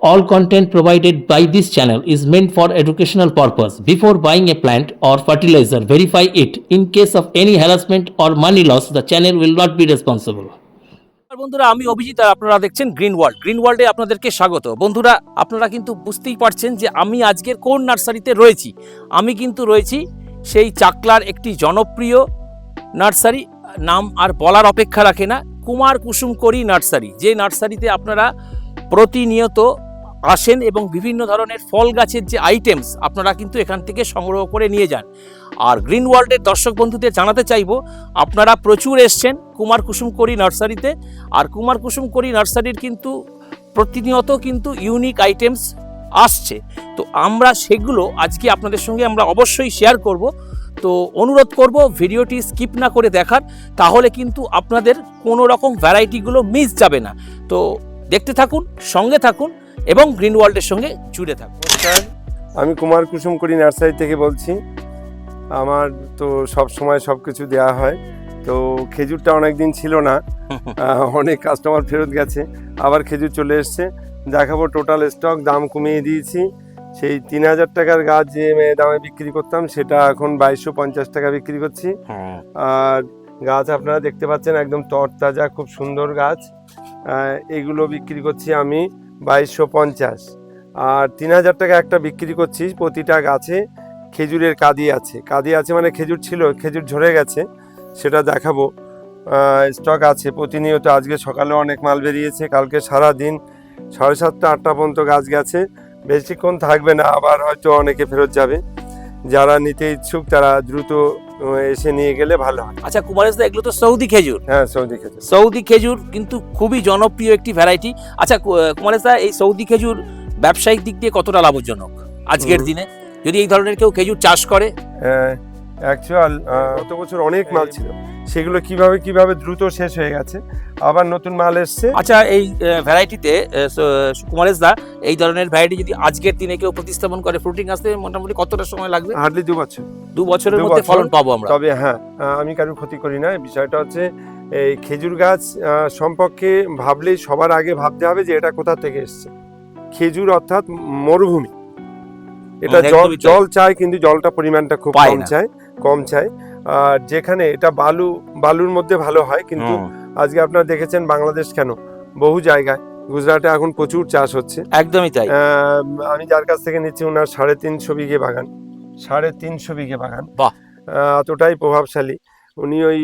All content provided by this channel is meant for educational purpose. Before buying a plant or fertilizer, verify it. In case of any harassment or money loss, the channel will not be responsible. বন্ধুরা আমি অভিজিৎ আর আপনারা দেখছেন green world green ওয়ার্ল্ডে আপনাদেরকে স্বাগত বন্ধুরা আপনারা কিন্তু বুঝতেই পারছেন যে আমি আজকের কোন নার্সারিতে রয়েছি আমি কিন্তু রয়েছি সেই চাকলার একটি জনপ্রিয় নার্সারি নাম আর বলার অপেক্ষা রাখে না কুমার কুসুম করি নার্সারি যে নার্সারিতে আপনারা প্রতিনিয়ত আসেন এবং বিভিন্ন ধরনের ফল গাছের যে আইটেমস আপনারা কিন্তু এখান থেকে সংগ্রহ করে নিয়ে যান। আর গ্রিন ওয়ার্ল্ডের দর্শক বন্ধুদের জানাতে চাইব, আপনারা প্রচুর এসছেন কুমার কুসুম করি নার্সারিতে। আর কুমার কুসুম করি নার্সারির কিন্তু প্রতিনিয়ত কিন্তু ইউনিক আইটেমস আসছে। তো আমরা সেগুলো আজকে আপনাদের সঙ্গে আমরা অবশ্যই শেয়ার করব। তো অনুরোধ করব ভিডিওটি স্কিপ না করে দেখার, তাহলে কিন্তু আপনাদের কোনো রকম ভ্যারাইটিগুলো মিস যাবে না। তো দেখতে থাকুন, সঙ্গে থাকুন। এবং গ্রিন ওয়ার্ল্ডের সঙ্গে জুড়ে থাকুন নমস্কার আমি কুমার কুসুম করি নার্সারি থেকে বলছি। আমার তো সব সময় সব কিছু দেওয়া হয়। তো খেজুরটা অনেক দিন ছিল না। অনেক কাস্টমার ফেরত গেছে। আবার খেজুর চলে এসছে। দেখাবো টোটাল স্টক দাম কমিয়ে দিয়েছি। সেই তিন হাজার টাকার গাছ যে দামে বিক্রি করতাম সেটা এখন বাইশশো পঞ্চাশ টাকা বিক্রি করছি। আর গাছ আপনারা দেখতে পাচ্ছেন একদম তরতাজা খুব সুন্দর গাছ। এগুলো বিক্রি করছি আমি। বাইশশো পঞ্চাশ। আর তিন হাজার টাকা একটা বিক্রি করছি প্রতিটা গাছে খেজুরের কাদি আছে। কাদি আছে মানে খেজুর ছিল, খেজুর ঝরে গেছে, সেটা দেখাবো। স্টক আছে, প্রতিনিয়ত আজকে সকালে অনেক মাল বেরিয়েছে, কালকে সারা দিন সাড়ে সাতটা আটটা পর্যন্ত গাছ গেছে। বেশিক্ষণ থাকবে না, আবার হয়তো অনেকে ফেরত যাবে। যারা নিতে ইচ্ছুক তারা দ্রুত এসে নিয়ে গেলে ভালো হয়। আচ্ছা কুমারেশ দা এগুলো তো সৌদি খেজুর। হ্যাঁ সৌদি খেজুর। সৌদি খেজুর কিন্তু খুবই জনপ্রিয় একটি ভ্যারাইটি আচ্ছা কু- কুমারেশ দা এই সৌদি খেজুর ব্যবসায়িক দিক দিয়ে কতটা লাভজনক আজকের দিনে? যদি এই ধরনের কেউ খেজুর চাষ করে? অ্যাকচুয়াল গত বছর অনেক মাল ছিল। সেগুলো কীভাবে কীভাবে দ্রুত শেষ হয়ে গেছে আবার নতুন মাল এসছে। আচ্ছা এই ভ্যারাইটিতে কুমারেশ দা এই ধরনের ভ্যারাইটি যদি আজকের দিনে কেউ প্রতিস্থাপন করে ফ্রুটিং আসতে মোটামুটি কতটা সময় লাগবে? হার্ডলি দু বছর। দু বছরের মধ্যে ফলন পাবো আমরা। তবে হ্যাঁ আমি কারোর ক্ষতি করি না। বিষয়টা হচ্ছে এই খেজুর গাছ সম্পর্কে ভাবলেই সবার আগে ভাবতে হবে যে এটা কোথা থেকে এসছে। খেজুর অর্থাৎ মরুভূমি। এটা জল জল চায় কিন্তু জলটা পরিমাণটা খুব কম। চায় কম চায় আর যেখানে এটা বালু বালুর মধ্যে ভালো হয় কিন্তু আজকে আপনারা দেখেছেন বাংলাদেশ কেন? বহু জায়গায়। গুজরাটে এখন প্রচুর চাষ হচ্ছে। একদমই তাই। আমি যার কাছ থেকে নিচ্ছি ওনার সাড়ে তিনশো বিঘে বাগান। সাড়ে তিনশো বিঘে বাগান। বাহ। এতটাই প্রভাবশালী। উনি ওই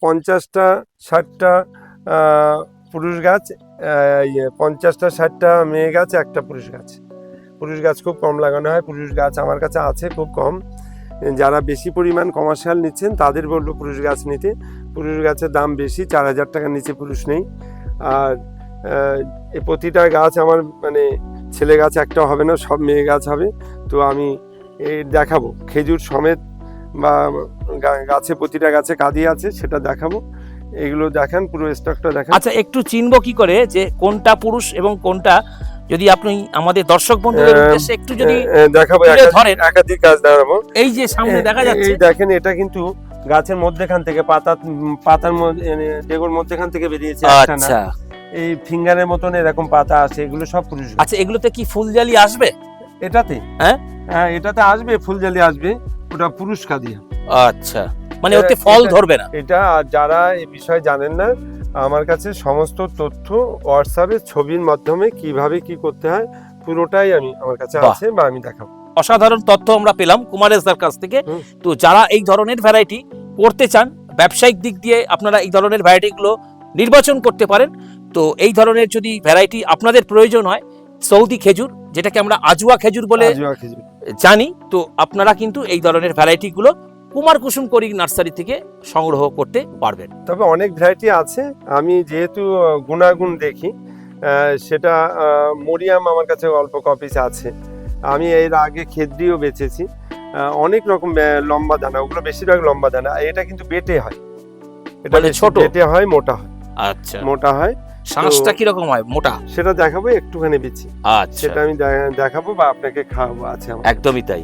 পঞ্চাশটা ষাটটা পুরুষ গাছ ইয়ে, পঞ্চাশটা ষাটটা মেয়ে গাছ একটা পুরুষ গাছ। পুরুষ গাছ খুব কম লাগানো হয়, পুরুষ গাছ আমার কাছে আছে খুব কম। যারা বেশি পরিমাণ কমার্শিয়াল নিচ্ছেন, তাদের বলব পুরুষ গাছ নিতে। পুরুষ গাছের দাম বেশি, চার হাজার টাকার নিচে পুরুষ নেই। আর এ প্রতিটা গাছ আমার মানে ছেলে গাছ একটা হবে না, সব মেয়ে গাছ হবে। তো আমি এই দেখাবো। খেজুর সমেত বা গাছে প্রতিটা গাছে কাদি আছে, সেটা দেখাবো। এগুলো দেখান, পুরো স্টকটা দেখেন। আচ্ছা একটু চিনবো কি করে যে কোনটা পুরুষ এবং কোনটা যদি আপনি আমাদের দর্শক বন্ধুদের উদ্দেশ্যে একটু যদি দেখাবো ধরেন। একাধিক গাছ দেখাবো। এই যে সামনে দেখা যাচ্ছে। এই দেখেন এটা কিন্তু গাছের মধ্যেখান থেকে পাতা পাতার মধ্যে ডেগোর মধ্যেখান থেকে বেরিয়েছে আচ্ছা। এই ফিঙ্গারের মতন এরকম পাতা আছে এগুলো সব পুরুষ আচ্ছা এগুলোতে কি ফুলজালি আসবে? এটাতে? হ্যাঁ? হ্যাঁ এটাতে আসবে ফুলজালি আসবে। ওটা পুরুষ কাদিয়া আচ্ছা। মানে ওতে ফল ধরবে না। এটা আর যারা এই বিষয়ে জানেন না আমার কাছে সমস্ত তথ্য হোয়াটসঅ্যাপে ছবির মাধ্যমে কীভাবে কি করতে হয় পুরোটাই আমি আমার কাছে। আছে বা আমি দেখাবো। অসাধারণ তথ্য আমরা পেলাম কুমারেশদার কাছ থেকে। তো যারা এই ধরনের ভ্যারাইটি করতে চান ব্যবসায়িক দিক দিয়ে আপনারা এই ধরনের ভ্যারাইটিগুলো নির্বাচন করতে পারেন। তো এই ধরনের যদি ভ্যারাইটি আপনাদের প্রয়োজন হয় সৌদি খেজুর যেটাকে আমরা আজুয়া খেজুর বলে জানি তো আপনারা কিন্তু এই ধরনের ভ্যারাইটিগুলো কুমার কুসুম করি নার্সারি থেকে সংগ্রহ করতে পারবেন। তবে অনেক ভ্যারাইটি আছে। আমি যেহেতু গুণাগুণ দেখি সেটা মরিয়াম আমার কাছে অল্প কপিস আছে। আমি এর আগে খেদ্রিও বেচেছি। অনেক রকম লম্বা দানা ওগুলো বেশিরভাগ লম্বা দানা। এটা কিন্তু বেটে হয়। এটা মানে ছোট? বেটে হয় মোটা হয়। আচ্ছা। মোটা হয়। শ্বাসটা কীরকম হয় মোটা? সেটা দেখাবো একটুখানি বিচ্ছি আচ্ছা। সেটা আমি দেখাবো বা আপনাকে খাওয়াবো আছে একদমই তাই।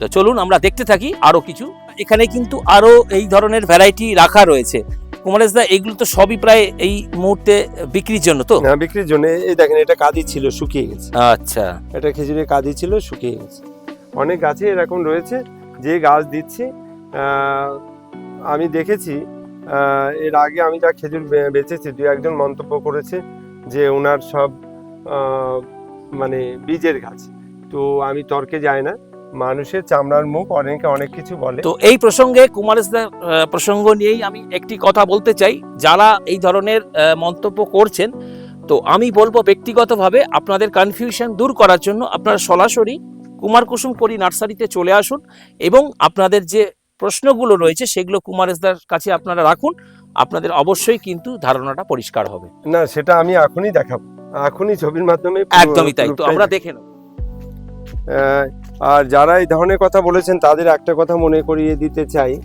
তো চলুন আমরা দেখতে থাকি আরও কিছু। এখানে কিন্তু আরও এই ধরনের ভ্যারাইটি রাখা রয়েছে। কুমারেশ দা এগুলো তো সবই প্রায় এই মুহূর্তে বিক্রির জন্য তো? না বিক্রির জন্য। এই দেখেন এটা কাদি ছিল শুকিয়ে গেছে। আচ্ছা। এটা খেজুরের কাদি ছিল শুকিয়ে গেছে। অনেক গাছে এরকম রয়েছে যে গাছ দিচ্ছি আমি দেখেছি এর আগে আমি যা খেজুর বেচেছি দু একজন মন্তব্য করেছে যে ওনার সব মানে বীজের গাছ। তো আমি তর্কে যাই না। মানুষের চামড়ার মুখ অনেকে অনেক কিছু বলে। তো এই প্রসঙ্গে কুমারেশদার প্রসঙ্গ নিয়েই আমি একটি কথা বলতে চাই। যারা এই ধরনের মন্তব্য করছেন তো আমি বলব ব্যক্তিগতভাবে আপনাদের কনফিউশন দূর করার জন্য আপনারা সরাসরি কুমার কুসুম করি নার্সারিতে চলে আসুন এবং আপনাদের যে প্রশ্নগুলো রয়েছে সেগুলো কুমারেশদার কাছে আপনারা রাখুন। আপনাদের অবশ্যই কিন্তু ধারণাটা পরিষ্কার হবে। না সেটা আমি এখনই দেখাবো। এখনই ছবির মাধ্যমে একদমই তাই। তো আমরা দেখে নেব। আর যারা এই ধরনের কথা বলেছেন তাদের একটা কথা মনে করিয়ে দিতে চাই।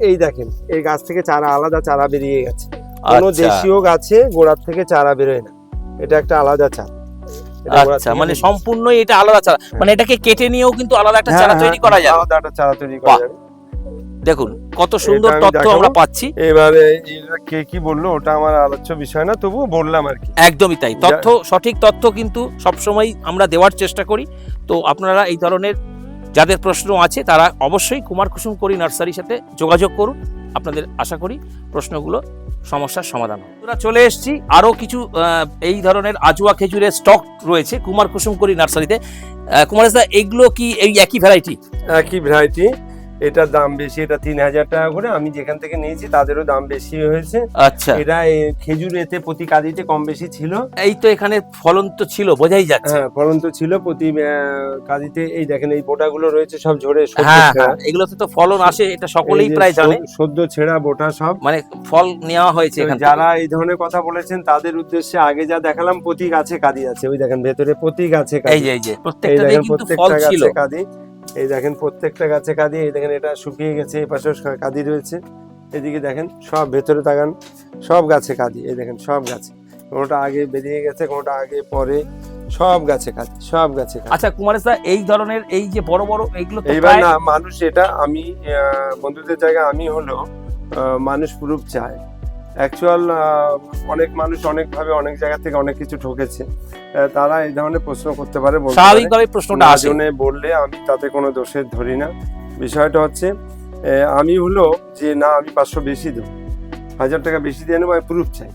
এই দেখেন এই গাছ থেকে চারা আলাদা চারা বেরিয়ে গেছে। কোনো আচ্ছা। দেশীয় গাছে গোড়ার থেকে চারা বেরোয় না। এটা একটা আলাদা চারা। আচ্ছা মানে সম্পূর্ণ সম্পূর্ণই এটা আলাদা চারা। মানে এটাকে কেটে নিয়েও কিন্তু আলাদা একটা হ্যাঁ, চারা হ্যাঁ, তৈরি করা যায় আলাদা একটা চারা তৈরি করা যায় যাবে। দেখুন কত সুন্দর তথ্য আমরা পাচ্ছি। এবারে কে কি বলল ওটা আমার আলোচ্য বিষয় না তবুও বললাম আর কি। একদমই তাই। তথ্য সঠিক তথ্য কিন্তু সবসময় আমরা দেওয়ার চেষ্টা করি। তো আপনারা এই ধরনের যাদের প্রশ্ন আছে তারা অবশ্যই কুমার কুসুম করি নার্সারির সাথে যোগাযোগ করুন। আপনাদের আশা করি প্রশ্নগুলো সমস্যার সমাধান হবে। আমরা চলে এসেছি। আরও কিছু এই ধরনের আজুয়া খেজুরের স্টক রয়েছে কুমার কুসুম করি নার্সারিতে। আহ, কুমারেশ দা এগুলো কি এই একই ভ্যারাইটি একই ভ্যারাইটি এটার দাম বেশি এটা তিন হাজার টাকা করে। আমি যেখান থেকে নিয়েছি তাদেরও দাম বেশি হয়েছে। আচ্ছা। এটা খেজুর এতে প্রতি কাদিতে কম বেশি ছিল। এই তো এখানে ফলন তো ছিল বোঝাই যাচ্ছে। হ্যাঁ পরন্তু ছিল প্রতি কাদিতে এই দেখেন এই বোটাগুলো রয়েছে সব ঝরে হ্যাঁ। হ্যাঁ এগুলোতে তো ফলন আসে এটা সকলেই প্রায় জানে। সদ- সদ্য ছেঁড়া বোটা সব। মানে ফল নেওয়া হয়েছে তো। যারা এই ধরনের কথা বলেছেন তাদের উদ্দেশ্যে আগে যা দেখালাম প্রতি গাছে কাদি আছে। ওই দেখেন ভেতরে প্রতি গাছে কাদি। এই যে দেখেন কিন্তু ফল প্রত্যেকটা ছিল। গাছে কাদি। এই দেখেন প্রত্যেকটা গাছে কাদি এই দেখেন এটা শুকিয়ে গেছে এই পাশেও কাদি রয়েছে। এদিকে দেখেন সব ভেতরে তাকান সব গাছে কাদি এই দেখেন সব গাছে। কোনোটা আগে বেরিয়ে গেছে কোনোটা আগে পরে সব গাছে কাঁদি সব গাছে আচ্ছা কুমারেশ দা এই ধরনের এই যে বড় বড় এইগুলো এইবার না মানুষ এটা আমি বন্ধুদের জায়গায় আমি হলো মানুষ প্রুফ চায়। অ্যাকচুয়াল অনেক মানুষ অনেকভাবে অনেক জায়গা থেকে অনেক কিছু ঠকেছে। তারা এই ধরনের প্রশ্ন করতে পারে স্বাভাবিকভাবে প্রশ্নটা আসে। বললে আমি তাতে কোনো দোষের ধরি না। বিষয়টা হচ্ছে আমি হলো যে না আমি পাঁচশো বেশি দেবো। হাজার টাকা বেশি দিয়ে নেব আমি প্রুফ চাই।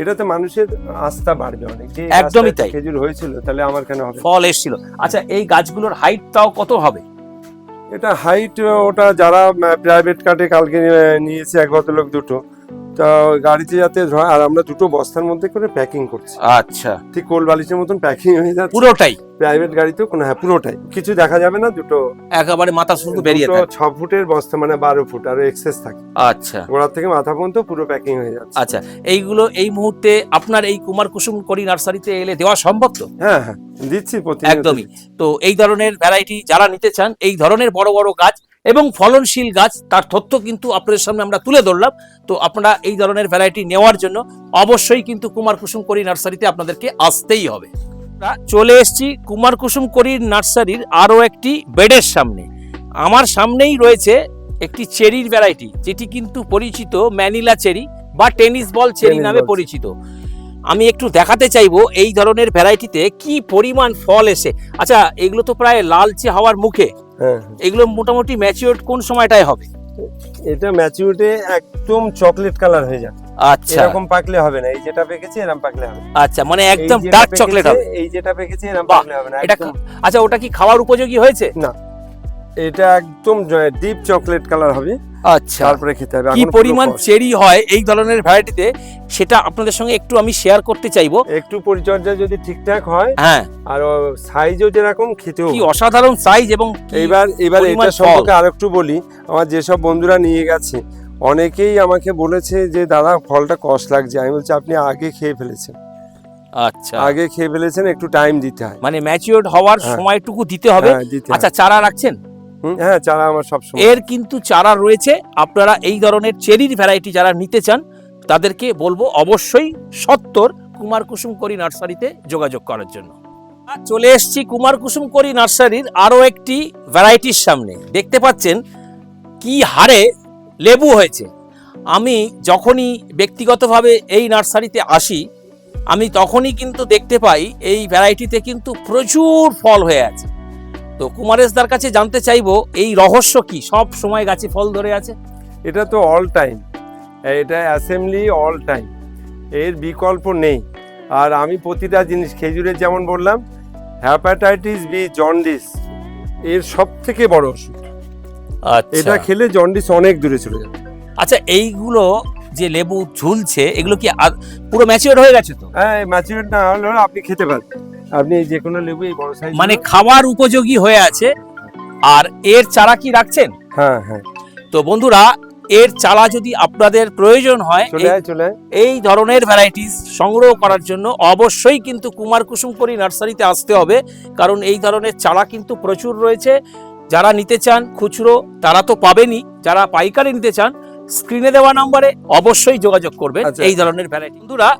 এটাতে মানুষের আস্থা বাড়বে অনেক। যে একদমই তাই। খেজুর হয়েছিল তাহলে আমার কেন হবে? ফল এসেছিল। আচ্ছা এই গাছগুলোর হাইটটাও কত হবে? এটা হাইট ওটা যারা প্রাইভেট কাটে কালকে নিয়েছে এক ভদ্রলোক দুটো তা গাড়িতে যাতে ধোয়া আর আমরা দুটো বস্তার মধ্যে করে প্যাকিং করছি। আচ্ছা। ঠিক কোল বালিশের মতন প্যাকিং হয়ে যাচ্ছে। পুরোটাই? প্রাইভেট গাড়িতেও কোনো হ্যাঁ পুরোটাই। কিছু দেখা যাবে না দুটো একেবারে মাথা শুধু বেরিয়ে থাকে। ছ ফুটের বস্তা মানে বারো ফুট আর এক্সেস থাকে। আচ্ছা। গোড়া থেকে মাথা পর্যন্ত পুরো প্যাকিং হয়ে যাচ্ছে। আচ্ছা এইগুলো এই মুহূর্তে আপনার এই কুমার কুসুম করি নার্সারিতে এলে দেওয়া সম্ভব তো? হ্যাঁ হ্যাঁ দিচ্ছি প্রতি একদমই। তো এই ধরনের ভ্যারাইটি যারা নিতে চান এই ধরনের বড় বড় গাছ এবং ফলনশীল গাছ তার তথ্য কিন্তু আপনাদের সামনে আমরা তুলে ধরলাম। তো আপনারা এই ধরনের ভ্যারাইটি নেওয়ার জন্য অবশ্যই কিন্তু কুমার কুসুম করি নার্সারিতে আপনাদেরকে আসতেই হবে। চলে এসেছি কুমার কুসুম করি নার্সারির আরও একটি বেডের সামনে। আমার সামনেই রয়েছে একটি চেরির ভ্যারাইটি যেটি কিন্তু পরিচিত ম্যানিলা চেরি বা টেনিস বল চেরি নামে পরিচিত। আমি একটু দেখাতে চাইব এই ধরনের ভ্যারাইটিতে কি পরিমাণ ফল এসে। আচ্ছা এগুলো তো প্রায় লালচে হওয়ার মুখে। এগুলো মোটামুটি ম্যাচিওর কোন সময়টায় হবে? এটা ম্যাচিউরিটি একদম চকলেট কালার হয়ে যাবে। আচ্ছা। এরকম পাকলে হবে না এই যেটা পেকেছে এরকম পাকলে হবে। আচ্ছা মানে একদম ডার্ক চকলেট হবে। এই যেটা পেকেছে এরকম পাকলে হবে না এটা আচ্ছা ওটা কি খাওয়ার উপযোগী হয়েছে? এটা একদম ডিপ চকলেট কালার হবে। আচ্ছা। তারপরে খেতে হবে। কি পরিমাণ চেরি হয় এই ধরনের ভ্যারাইটিতে সেটা আপনাদের সঙ্গে একটু আমি শেয়ার করতে চাইব। একটু পরিচর্যা যদি ঠিকঠাক হয় হ্যাঁ। আর সাইজও যেরকম খেতেও কি অসাধারণ সাইজ এবং এবার পরিমাণ এটা সম্পর্কে আরেকটু বলি। আমার যেসব বন্ধুরা নিয়ে গেছে অনেকেই আমাকে বলেছে যে দাদা ফলটা কষ লাগছে। আমি বলছি আপনি আগে খেয়ে ফেলেছেন। আচ্ছা। আগে খেয়ে ফেলেছেন একটু টাইম দিতে হয়। মানে ম্যাচিওর হওয়ার হ্যাঁ। সময়টুকু দিতে হবে। হ্যাঁ, আচ্ছা চারা রাখছেন? হ্যাঁ চারা আমার সবসময়। এর কিন্তু চারা রয়েছে। আপনারা এই ধরনের চেরির ভ্যারাইটি যারা নিতে চান তাদেরকে বলব অবশ্যই সত্তর কুমার কুসুম করি নার্সারিতে যোগাযোগ করার জন্য। আর চলে এসেছি কুমার কুসুম করি নার্সারির আরও একটি ভ্যারাইটির সামনে। দেখতে পাচ্ছেন কি হারে লেবু হয়েছে। আমি যখনই ব্যক্তিগতভাবে এই নার্সারিতে আসি আমি তখনই কিন্তু দেখতে পাই এই ভ্যারাইটিতে কিন্তু প্রচুর ফল হয়ে আছে। তো কুমারেশদার কাছে জানতে চাইব এই রহস্য কি? সব সময় গাছে ফল ধরে আছে? এটা তো অল টাইম এটা অ্যাসেম্বলি অল টাইম এর বিকল্প নেই। আর আমি প্রতিটা জিনিস খেজুরের যেমন বললাম হ্যাপাটাইটিস বি জন্ডিস এর সব থেকে বড় ওষুধ। এটা খেলে জন্ডিস অনেক দূরে চলে যাবে। আচ্ছা এইগুলো যে লেবু ঝুলছে এগুলো কি পুরো ম্যাচিওর হয়ে গেছে তো? হ্যাঁ ম্যাচিউর না হলে আপনি খেতে পারবেন। আপনি যে কোনো লেবু এই বড় সাইজ মানে খাওয়ার উপযোগী হয়ে আছে। আর এর চারা কি রাখছেন? হ্যাঁ হ্যাঁ। তো বন্ধুরা এর চারা যদি আপনাদের প্রয়োজন হয় এই- ধরনের ভ্যারাইটিস সংগ্রহ করার জন্য অবশ্যই কিন্তু কুমার কুসুমপুরি নার্সারিতে আসতে হবে। কারণ এই ধরনের চারা কিন্তু প্রচুর রয়েছে। যারা নিতে চান খুচরো তারা তো পাবেনই। যারা পাইকারি নিতে চান স্ক্রিনে দেওয়া নম্বরে অবশ্যই যোগাযোগ করবেন আচ্ছা। এই ধরনের ভ্যারাইটি বন্ধুরা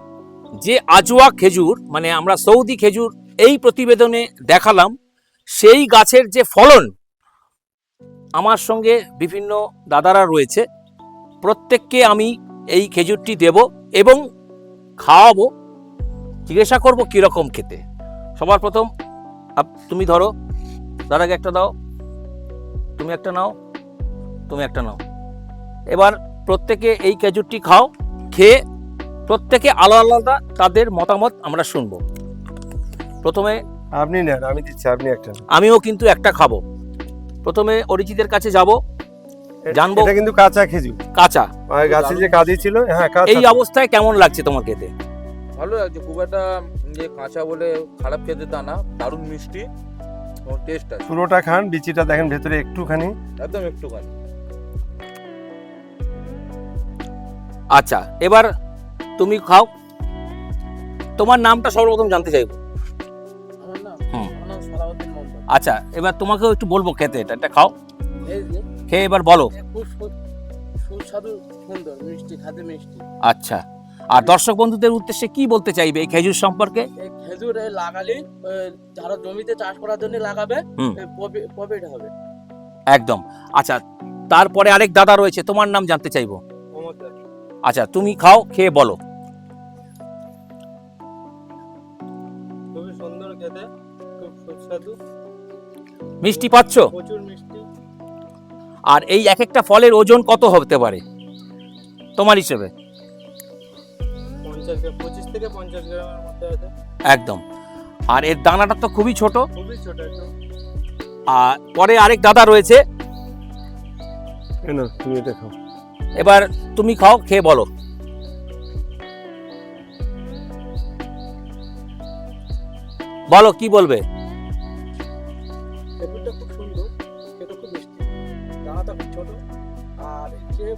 যে আজওয়া খেজুর মানে আমরা সৌদি খেজুর এই প্রতিবেদনে দেখালাম, সেই গাছের যে ফলন আমার সঙ্গে বিভিন্ন দাদারা রয়েছে। প্রত্যেককে আমি এই খেজুরটি দেব এবং খাওয়াবো। জিজ্ঞাসা করব কীরকম খেতে। সবার প্রথম তুমি ধরো, দাদাকে একটা দাও, তুমি একটা নাও, তুমি একটা নাও। এবার প্রত্যেকে এই খেজুরটি খাও, খেয়ে প্রত্যেকে আলাদা আলাদা তাদের মতামত আমরা শুনব। প্রথমে আপনি নেন আমি দিচ্ছি আপনি একটা আমিও কিন্তু একটা খাব। প্রথমে অরিজিতের কাছে যাব জানব। এটা কিন্তু কাঁচা খেজুর। কাঁচা। আর গাছে যে কাঁদি ছিল হ্যাঁ কাঁচা। এই অবস্থায় কেমন লাগছে তোমার খেতে? ভালো লাগছে খুব একটা যে কাঁচা বলে খারাপ খেতে তা না দারুণ মিষ্টি টেস্ট আছে। পুরোটা খান বিচিটা দেখেন ভেতরে একটুখানি। একদম একটুখানি। আচ্ছা এবার তুমি খাও। তোমার নামটা সর্বপ্রথম জানতে চাইব। আচ্ছা এবার তোমাকেও একটু বলব খেতে এটা এটা খাও। খেয়ে এবার বলো। এ খুব সু- সুস্বাদু সুন্দর মিষ্টি খাতে মিষ্টি আচ্ছা আর দর্শক বন্ধুদের উদ্দেশ্যে কি বলতে চাইবে এই খেজুর সম্পর্কে? খেজুর লাগালে যারা জমিতে চাষ করার জন্য লাগাবে হুম। প্রফিট হবে একদম। আচ্ছা তারপরে আরেক দাদা রয়েছে তোমার নাম জানতে চাইব। আচ্ছা তুমি খাও খেয়ে বলো। মিষ্টি পাচ্ছ? প্রচুর মিষ্টি। আর এই এক একটা ফলের ওজন কত হতে পারে? তোমার হিসেবে। একদম। আর এর দানাটা তো খুবই ছোট। খুবই ছোট আর পরে আরেক দাদা রয়েছে। তুমি এটা খাও। এবার তুমি খাও খেয়ে বলো। বলো কি বলবে?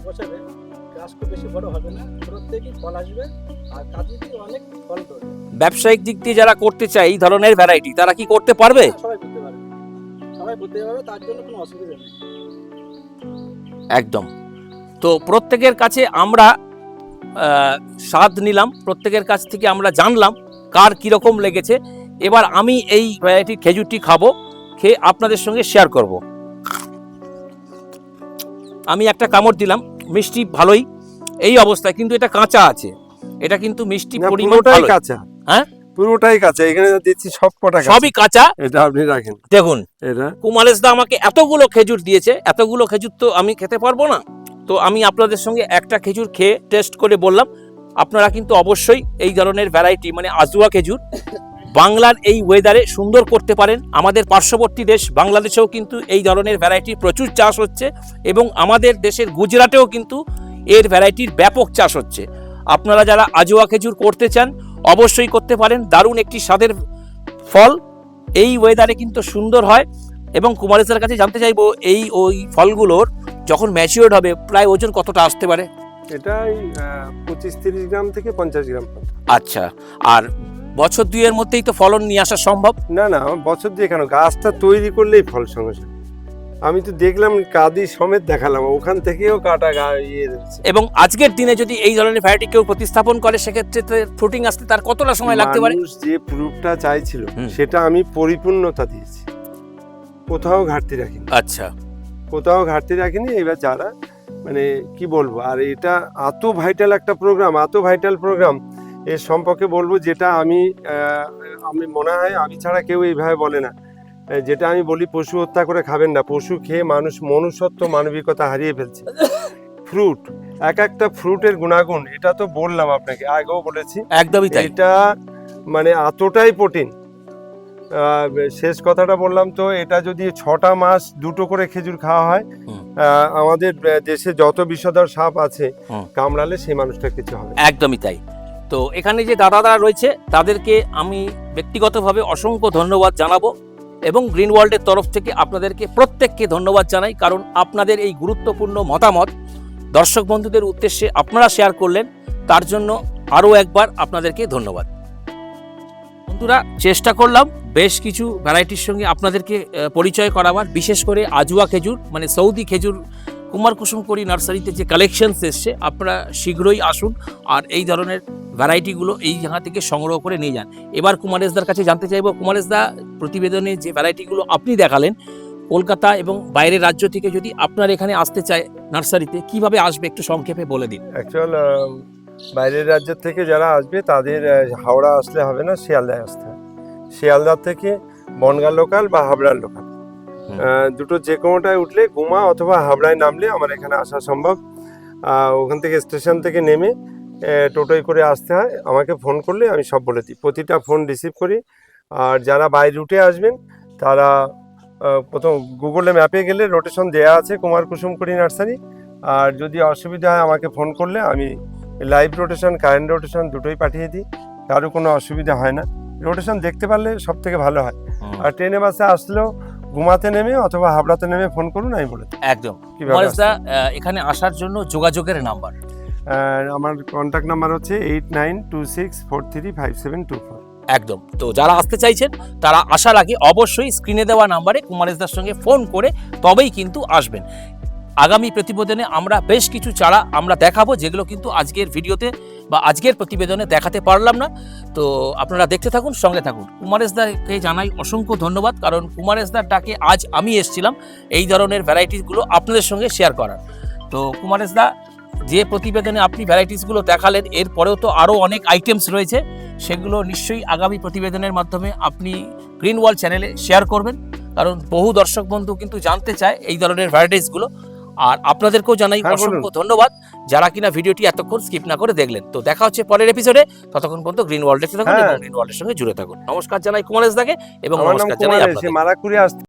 বছরে গাছ খুব বেশি বড় হবে না ছোটোর থেকেই ফল আসবে আর কাজে দিয়ে অনেক ফল ধরবে ব্যবসায়িক দিক দিয়ে যারা করতে চায় এই ধরনের ভ্যারাইটি তারা কি করতে পারবে? সবাই করতে পারবে। সবাই করতে পারবে তার জন্য কোনো অসুবিধা নেই। একদম। তো প্রত্যেকের কাছে আমরা স্বাদ নিলাম প্রত্যেকের কাছ থেকে আমরা জানলাম কার কীরকম লেগেছে। এবার আমি এই ভ্যারাইটির খেজুরটি খাব খেয়ে আপনাদের সঙ্গে শেয়ার করব। আমি একটা কামড় দিলাম মিষ্টি ভালোই এই অবস্থায় কিন্তু এটা কাঁচা আছে। এটা কিন্তু মিষ্টি না, পরিমাণ পুরোটাই ভালোই। কাঁচা। হ্যাঁ? পুরোটাই কাঁচা এখানে দিচ্ছি সব কটা কাঁচা। সবই কাঁচা? এটা আপনি রাখেন। দেখুন এটা? কুমারেশ দা আমাকে এতগুলো খেজুর দিয়েছে এতগুলো খেজুর তো আমি খেতে পারব না। তো আমি আপনাদের সঙ্গে একটা খেজুর খেয়ে টেস্ট করে বললাম। আপনারা কিন্তু অবশ্যই এই ধরনের ভ্যারাইটি মানে আজুয়া খেজুর বাংলার এই ওয়েদারে সুন্দর করতে পারেন। আমাদের পার্শ্ববর্তী দেশ বাংলাদেশেও কিন্তু এই ধরনের ভ্যারাইটির প্রচুর চাষ হচ্ছে এবং আমাদের দেশের গুজরাটেও কিন্তু এর ভ্যারাইটির ব্যাপক চাষ হচ্ছে। আপনারা যারা আজোয়া খেজুর করতে চান অবশ্যই করতে পারেন। দারুণ একটি স্বাদের ফল। এই ওয়েদারে কিন্তু সুন্দর হয় এবং কুমারেশের কাছে জানতে চাইব এই ওই ফলগুলোর যখন ম্যাচিওর্ড হবে প্রায় ওজন কতটা আসতে পারে? এটাই পঁচিশ তিরিশ গ্রাম থেকে পঞ্চাশ গ্রাম আচ্ছা আর বছর দুইয়ের মধ্যেই তো ফলন নিয়ে আসা সম্ভব। না না বছর দিয়ে কেন গাছটা তৈরি করলেই ফল সঙ্গে আমি তো দেখলাম কাদি সমেত দেখালাম ওখান থেকেও কাটা গা ইয়ে। এবং আজকের দিনে যদি এই ধরনের ভ্যারাইটি কেউ প্রতিস্থাপন করে সেক্ষেত্রে ফ্রুটিং আসতে তার কতটা সময় লাগতে পারে? মানুষ যে প্রুফটা চাইছিল সেটা আমি পরিপূর্ণতা দিয়েছি। কোথাও ঘাটতি রাখিনি। আচ্ছা। কোথাও ঘাটতি রাখিনি এবার যারা মানে কি বলব আর এটা এত ভাইটাল একটা প্রোগ্রাম এত ভাইটাল প্রোগ্রাম এর সম্পর্কে বলব যেটা আমি আমি মনে হয় আমি ছাড়া কেউ এইভাবে বলে না। যেটা আমি বলি পশু হত্যা করে খাবেন না। পশু খেয়ে মানুষ মনুষ্যত্ব মানবিকতা হারিয়ে ফেলছে। ফ্রুট এক একটা ফ্রুটের গুণাগুণ এটা তো বললাম আপনাকে আগেও বলেছি। একদমই তাই। এটা মানে এতটাই প্রোটিন। শেষ কথাটা বললাম তো এটা যদি ছটা মাস দুটো করে খেজুর খাওয়া হয় আমাদের দেশে যত বিষধর সাপ আছে কামড়ালে সেই মানুষটা কিছু হবে একদমই তাই। তো এখানে যে দাদারা রয়েছে, তাদেরকে আমি ব্যক্তিগতভাবে অসংখ্য ধন্যবাদ জানাব এবং গ্রিন ওয়ার্ল্ডের তরফ থেকে আপনাদেরকে প্রত্যেককে ধন্যবাদ জানাই, কারণ আপনাদের এই গুরুত্বপূর্ণ মতামত দর্শক বন্ধুদের উদ্দেশ্যে আপনারা শেয়ার করলেন, তার জন্য আরও একবার আপনাদেরকে ধন্যবাদ। বন্ধুরা, চেষ্টা করলাম বেশ কিছু ভ্যারাইটির সঙ্গে আপনাদেরকে পরিচয় করাবার, বিশেষ করে আজুয়া খেজুর মানে সৌদি খেজুর কুমার কুসুম করি নার্সারিতে যে কালেকশনস এসছে, আপনারা শীঘ্রই আসুন আর এই ধরনের ভ্যারাইটিগুলো এই জায়গা থেকে সংগ্রহ করে নিয়ে যান। এবার কুমারেশদার কাছে জানতে চাইব, কুমারেশদা প্রতিবেদনে যে ভ্যারাইটিগুলো আপনি দেখালেন, কলকাতা এবং বাইরের রাজ্য থেকে যদি আপনার এখানে আসতে চায় নার্সারিতে, কীভাবে আসবে একটু সংক্ষেপে বলে দিন। অ্যাকচুয়াল বাইরের রাজ্য থেকে যারা আসবে, তাদের হাওড়া আসলে হবে না, শিয়ালদায় আসতে হয় শিয়ালদা থেকে বনগাঁ লোকাল বা হাবড়ার লোকাল। দুটো যে কোনোটায় উঠলে গুমা অথবা হাবড়ায় নামলে আমার এখানে আসা সম্ভব। ওখান থেকে স্টেশন থেকে নেমে টোটোয় করে আসতে হয়। আমাকে ফোন করলে আমি সব বলে দিই। প্রতিটা ফোন রিসিভ করি। আর যারা বাই রুটে আসবেন তারা প্রথম গুগলে ম্যাপে গেলে রোটেশন দেয়া আছে কুমার কুসুমকুড়ি নার্সারি। আর যদি অসুবিধা হয় আমাকে ফোন করলে আমি লাইভ রোটেশন কারেন্ট রোটেশন দুটোই পাঠিয়ে দিই। কারও কোনো অসুবিধা হয় না। রোটেশন দেখতে পারলে সব থেকে ভালো হয়। আর ট্রেনে বাসে আসলেও ঘুমাতে নেমে অথবা হাবড়াতে নেমে ফোন করুন আমি বলে একদম। এখানে আসার জন্য যোগাযোগের নাম্বার। আমার কন্ট্যাক্ট নাম্বার হচ্ছে eight nine two six four three five seven two four একদম। তো যারা আসতে চাইছেন তারা আসার আগে অবশ্যই স্ক্রিনে দেওয়া নাম্বারে কুমারেশদার সঙ্গে ফোন করে তবেই কিন্তু আসবেন। আগামী প্রতিবেদনে আমরা বেশ কিছু চারা আমরা দেখাবো, যেগুলো কিন্তু আজকের ভিডিওতে বা আজকের প্রতিবেদনে দেখাতে পারলাম না। তো আপনারা দেখতে থাকুন, সঙ্গে থাকুন। কুমারেশদাকে জানাই অসংখ্য ধন্যবাদ, কারণ কুমারেশদার ডাকে আজ আমি এসেছিলাম এই ধরনের ভ্যারাইটিসগুলো আপনাদের সঙ্গে শেয়ার করার। তো কুমারেশদা, যে প্রতিবেদনে আপনি ভ্যারাইটিসগুলো দেখালেন এরপরেও তো আরও অনেক আইটেমস রয়েছে, সেগুলো নিশ্চয়ই আগামী প্রতিবেদনের মাধ্যমে আপনি গ্রিন ওয়াল চ্যানেলে শেয়ার করবেন, কারণ বহু দর্শক বন্ধু কিন্তু জানতে চায় এই ধরনের ভ্যারাইটিসগুলো। আর আপনাদেরকেও জানাই হ্যাঁ, অসংখ্য ধন্যবাদ। যারা কিনা ভিডিওটি এতক্ষণ স্কিপ না করে দেখলেন তো দেখা হচ্ছে পরের এপিসোডে ততক্ষণ পর্যন্ত গ্রিন ওয়ার্ল্ড সাথে থাকুন হ্যাঁ। গ্রিন ওয়ার্ল্ডের সঙ্গে জুড়ে থাকুন। নমস্কার জানাই কুমারেশ দাকে এবং নমস্কার জানাই আপনাদের। মারাকুরি